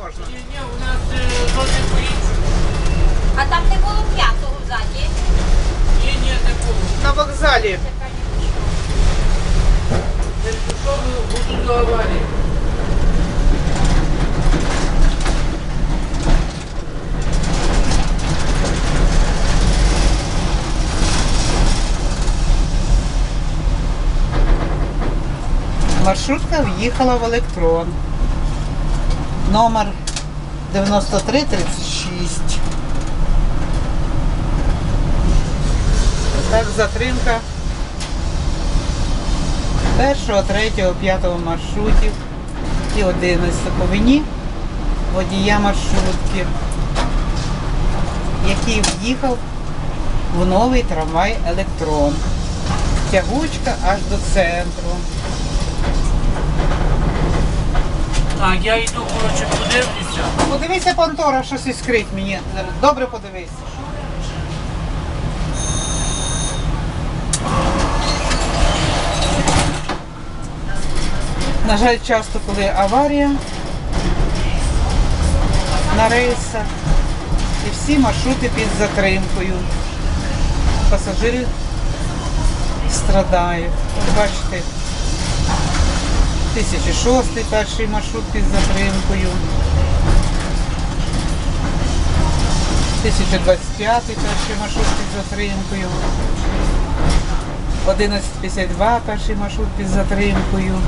можна. Ні, ні, у нас е, зовсім. А там не було п'ятого ззаді. Ні, ні, не було. На вокзалі. Не пішов буду до аварії. Маршрутка в'їхала в електрон. Номер 9336. Так, затримка першого, третього, п'ятого маршрутів і 11 по вині водія маршрутки, який в'їхав в новий трамвай електрон. Тягучка аж до центру. Так, я йду, коротше, подивлюся. Подивися, Пантора, щось іскрить мені. Добре подивись. На жаль, часто, коли аварія на рейсах, і всі маршрути під затримкою. Пасажири страдають. Бачите, 1006 перший маршрут під затримкою. 1025 перший маршрут під затримкою. 1152 перший маршрут під затримкою.